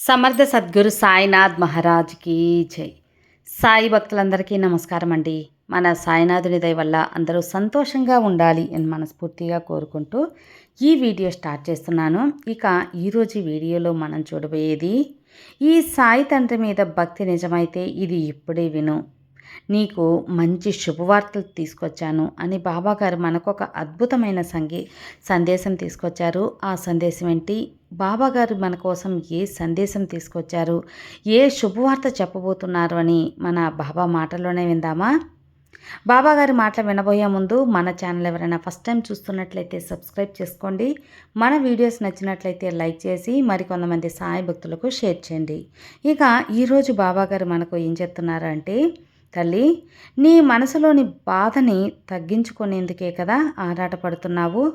సమర్థ సద్గురు సాయినాథ్ మహారాజ్కి జై. సాయి భక్తులందరికీ నమస్కారం అండి. మన సాయినాథుని దయ వల్ల అందరూ సంతోషంగా ఉండాలి అని మనస్ఫూర్తిగా కోరుకుంటూ ఈ వీడియో స్టార్ట్ చేస్తున్నాను. ఇక ఈరోజు వీడియోలో మనం చూడబోయేది ఈ సాయి తండ్రి మీద భక్తి నిజమైతే ఇది ఇప్పుడే విను. నీకు మంచి శుభవార్తలు తీసుకొచ్చాను అని బాబాగారు మనకు ఒక అద్భుతమైన సంగీ సందేశం తీసుకొచ్చారు. ఆ సందేశం ఏంటి? బాబాగారు మన కోసం ఏ సందేశం తీసుకొచ్చారు? ఏ శుభవార్త చెప్పబోతున్నారు అని మన బాబా మాటల్లోనే విందామా? బాబాగారి మాటలు వినబోయే ముందు మన ఛానల్ ఎవరైనా ఫస్ట్ టైం చూస్తున్నట్లయితే సబ్స్క్రైబ్ చేసుకోండి. మన వీడియోస్ నచ్చినట్లయితే లైక్ చేసి మరికొంతమంది సాయి భక్తులకు షేర్ చేయండి. ఇక ఈరోజు బాబాగారు మనకు ఏం చెప్తున్నారంటే తల్లి నీ మనసులోని బాధని తగ్గించుకునేందుకే కదా ఆరాటపడుతున్నావు?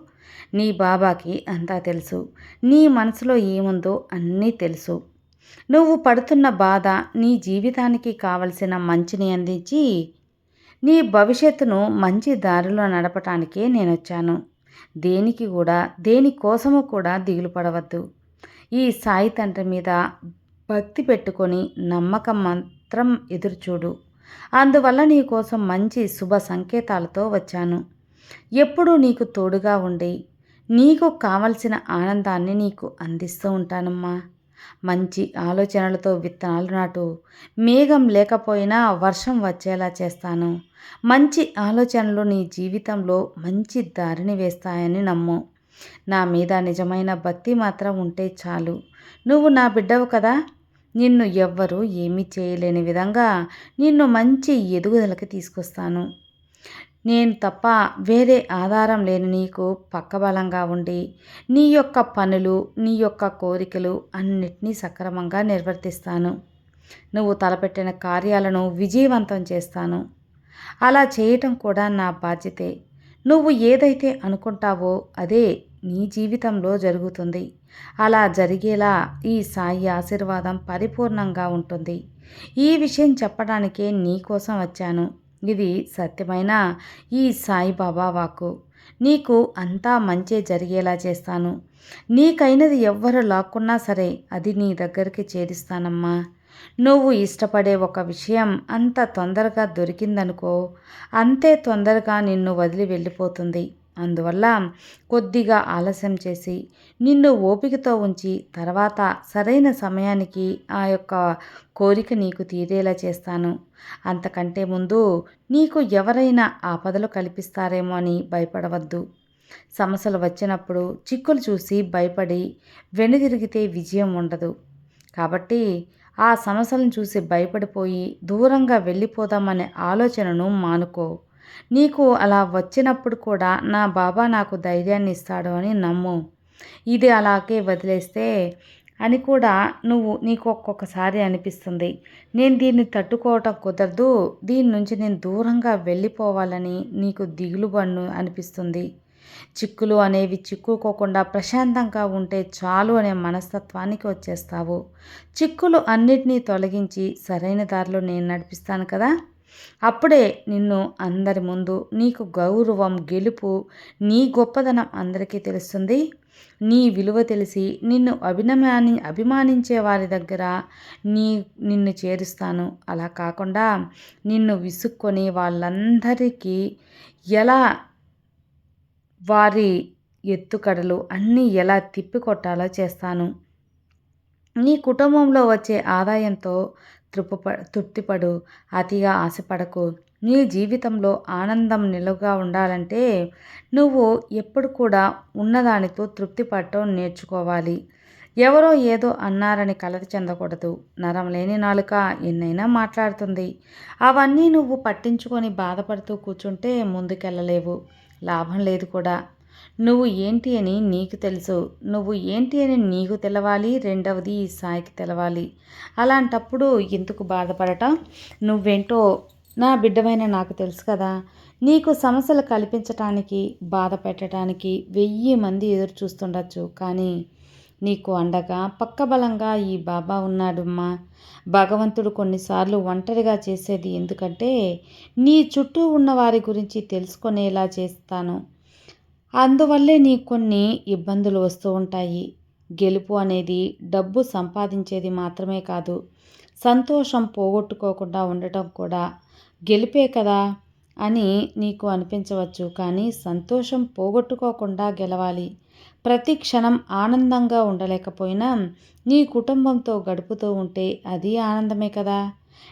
నీ బాబాకి అంతా తెలుసు. నీ మనసులో ఏముందో అన్నీ తెలుసు. నువ్వు పడుతున్న బాధ నీ జీవితానికి కావలసిన మంచిని అందించి నీ భవిష్యత్తును మంచి దారిలో నడపటానికే నేను వచ్చాను దేనికి కూడా దేనికోసము కూడా దిగులు పడవద్దు. ఈ సాయి తండ్రి మీద భక్తి పెట్టుకొని నమ్మకం మాత్రం ఎదురుచూడు. అందువల్ల నీ కోసం మంచి శుభ సంకేతాలతో వచ్చాను. ఎప్పుడూ నీకు తోడుగా ఉండి నీకు కావలసిన ఆనందాన్ని నీకు అందిస్తూ ఉంటానమ్మా. మంచి ఆలోచనలతో విత్తనాలు నాటు మేఘం లేకపోయినా వర్షం వచ్చేలా చేస్తాను. మంచి ఆలోచనలు నీ జీవితంలో మంచి దారిని వేస్తాయని నమ్ము. నా మీద నిజమైన భక్తి మాత్రం ఉంటే చాలు. నువ్వు నా బిడ్డవు కదా. నిన్ను ఎవ్వరూ ఏమీ చేయలేని విధంగా నిన్ను మంచి ఎదుగుదలకి తీసుకొస్తాను. నేను తప్ప వేరే ఆధారం లేని నీకు పక్కబలంగా ఉండి నీ యొక్క పనులు నీ యొక్క కోరికలు అన్నిటినీ సక్రమంగా నిర్వర్తిస్తాను. నువ్వు తలపెట్టిన కార్యాలను విజయవంతం చేస్తాను. అలా చేయటం కూడా నా బాధ్యతే. నువ్వు ఏదైతే అనుకుంటావో అదే నీ జీవితంలో జరుగుతుంది. అలా జరిగేలా ఈ సాయి ఆశీర్వాదం పరిపూర్ణంగా ఉంటుంది. ఈ విషయం చెప్పడానికే నీకోసం వచ్చాను. ఇది సత్యమైన ఈ సాయిబాబా వాకు నీకు అంతా మంచే జరిగేలా చేస్తాను. నీకైనది ఎవ్వరు లాక్కున్నా సరే అది నీ దగ్గరికి చేరిస్తానమ్మా. నువ్వు ఇష్టపడే ఒక విషయం అంత తొందరగా దొరికిందనుకో అంతే తొందరగా నిన్ను వదిలి వెళ్ళిపోతుంది. అందువల్ల కొద్దిగా ఆలస్యం చేసి నిన్ను ఓపికతో ఉంచి తర్వాత సరైన సమయానికి ఆ యొక్క కోరిక నీకు తీరేలా చేస్తాను. అంతకంటే ముందు నీకు ఎవరైనా ఆపదలు కల్పిస్తారేమో అని భయపడవద్దు. సమస్యలు వచ్చినప్పుడు చిక్కులు చూసి భయపడి వెనుదిరిగితే విజయం ఉండదు. కాబట్టి ఆ సమస్యలను చూసి భయపడిపోయి దూరంగా వెళ్ళిపోదామనే ఆలోచనను మానుకో. నీకు అలా వచ్చినప్పుడు కూడా నా బాబా నాకు ధైర్యాన్ని ఇస్తాడు అని నమ్ము. ఇది అలాగే వదిలేస్తే అని కూడా నువ్వు నీకు ఒక్కొక్కసారి అనిపిస్తుంది. నేను దీన్ని తట్టుకోవటం కుదరదు. దీని నుంచి నేను దూరంగా వెళ్ళిపోవాలని నీకు దిగులు బన్ను అనిపిస్తుంది. చిక్కులు అనేవి చిక్కుకోకుండా ప్రశాంతంగా ఉంటే చాలు అనే మనస్తత్వానికి వచ్చేస్తావు. చిక్కులు అన్నిటినీ తొలగించి సరైన దారిలో నేను నడిపిస్తాను కదా? అప్పుడే నిన్ను అందరి ముందు నీకు గౌరవం గెలుపు నీ గొప్పదనం అందరికీ తెలుస్తుంది. నీ విలువ తెలిసి నిన్ను అభినమాని అభిమానించే వారి దగ్గర నీ నిన్ను చేరుస్తాను. అలా కాకుండా నిన్ను విసుక్కొని వాళ్ళందరికీ ఎలా వారి ఎత్తుకడలు అన్నీ ఎలా తిప్పికొట్టాలో చేస్తాను. నీ కుటుంబంలో వచ్చే ఆదాయంతో తృప్తిప తృప్తిపడు అతిగా ఆశపడకు. నీ జీవితంలో ఆనందం నిలువుగా ఉండాలంటే నువ్వు ఎప్పుడు కూడా ఉన్నదానితో తృప్తి పడటం నేర్చుకోవాలి. ఎవరో ఏదో అన్నారని కలత చెందకూడదు. నరం లేని నాలుక ఎన్నైనా మాట్లాడుతుంది. అవన్నీ నువ్వు పట్టించుకొని బాధపడుతూ కూర్చుంటే ముందుకెళ్ళలేవు. లాభం లేదు కూడా. నువ్వు ఏంటి అని నీకు తెలుసు. నువ్వు ఏంటి అని నీకు తెలవాలి రెండవది ఈ సాయికి తెలవాలి. అలాంటప్పుడు ఎందుకు బాధపడటం? నువ్వేంటో నా బిడ్డమైన నాకు తెలుసు కదా. నీకు సమస్యలు కల్పించటానికి బాధ పెట్టడానికి వెయ్యి మంది ఎదురు చూస్తుండొచ్చు. కానీ నీకు అండగా పక్కబలంగా ఈ బాబా ఉన్నాడమ్మా. భగవంతుడు కొన్నిసార్లు ఒంటరిగా చేసేది ఎందుకంటే నీ చుట్టూ ఉన్న వారి గురించి తెలుసుకునేలా చేస్తాను. అందువల్లే నీకు కొన్ని ఇబ్బందులు వస్తూ ఉంటాయి. గెలుపు అనేది డబ్బు సంపాదించేది మాత్రమే కాదు సంతోషం పోగొట్టుకోకుండా ఉండటం కూడా. గెలిపే కదా అని నీకు అనిపించవచ్చు కానీ సంతోషం పోగొట్టుకోకుండా గెలవాలి. ప్రతి క్షణం ఆనందంగా ఉండలేకపోయినా నీ కుటుంబంతో గడుపుతూ ఉంటే అది ఆనందమే కదా.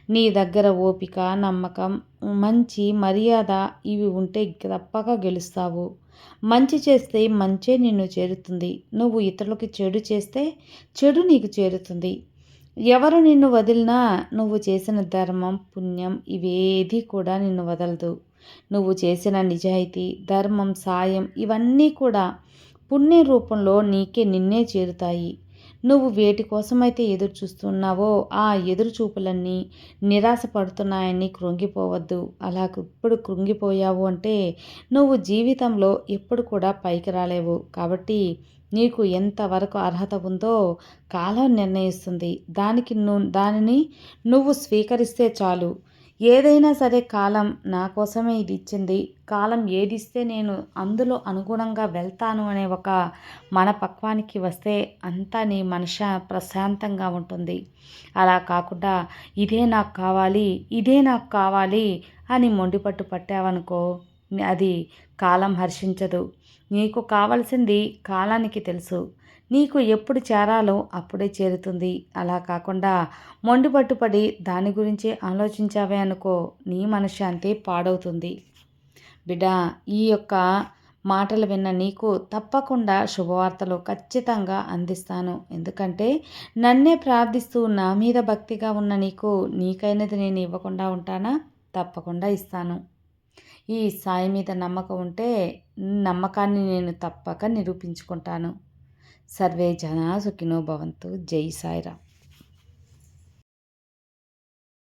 నీ దగ్గర ఓపిక నమ్మకం మంచి మర్యాద ఇవి ఉంటే తప్పక గెలుస్తావు. మంచి చేస్తే మంచే నిన్ను చేరుతుంది. నువ్వు ఇతరులకి చెడు చేస్తే చెడు నీకు చేరుతుంది. ఎవరు నిన్ను వదిలినా నువ్వు చేసిన ధర్మం పుణ్యం ఇవేది కూడా నిన్ను వదలదు. నువ్వు చేసిన నిజాయితీ ధర్మం సాయం ఇవన్నీ కూడా పుణ్య రూపంలో నీకే నిన్నే చేరుతాయి. నువ్వు వేటి కోసమైతే ఎదురు చూస్తున్నావో ఆ ఎదురు చూపులన్నీ నిరాశ పడుతున్నాయని కృంగిపోవద్దు. అలా ఇప్పుడు కృంగిపోయావు అంటే నువ్వు జీవితంలో ఎప్పుడు కూడా పైకి రాలేవు. కాబట్టి నీకు ఎంతవరకు అర్హత ఉందో కాలం నిర్ణయిస్తుంది. దానికి నువ్వు దానిని నువ్వు స్వీకరిస్తే చాలు. ఏదైనా సరే కాలం నా కోసమే ఇది ఇచ్చింది కాలం ఏదిస్తే నేను అందులో అనుగుణంగా వెళ్తాను అనే ఒక మన పక్వానికి వస్తే అంతా నీ మనష ప్రశాంతంగా ఉంటుంది. అలా కాకుండా ఇదే నాకు కావాలి ఇదే నాకు కావాలి అని మొండిపట్టు పట్టావనుకో అది కాలం హర్షించదు. నీకు కావలసింది కాలానికి తెలుసు. నీకు ఎప్పుడు చేరాలో అప్పుడే చేరుతుంది. అలా కాకుండా మొండి పట్టుపడి దాని గురించి ఆలోచించావే అనుకో నీ మనశ్శాంతి పాడవుతుంది. బిడ్డ ఈ యొక్క మాటలు విన్న నీకు తప్పకుండా శుభవార్తలు ఖచ్చితంగా అందిస్తాను. ఎందుకంటే నన్నే ప్రార్థిస్తూ నా మీద భక్తిగా ఉన్న నీకు నీకైనది నేను ఇవ్వకుండా ఉంటానా? తప్పకుండా ఇస్తాను. ఈ సాయి మీద నమ్మకం ఉంటే నమ్మకాన్ని నేను తప్పక నిరూపించుకుంటాను. సర్వే జనా సుఖినో భవంతు. జై సాయిరామ్.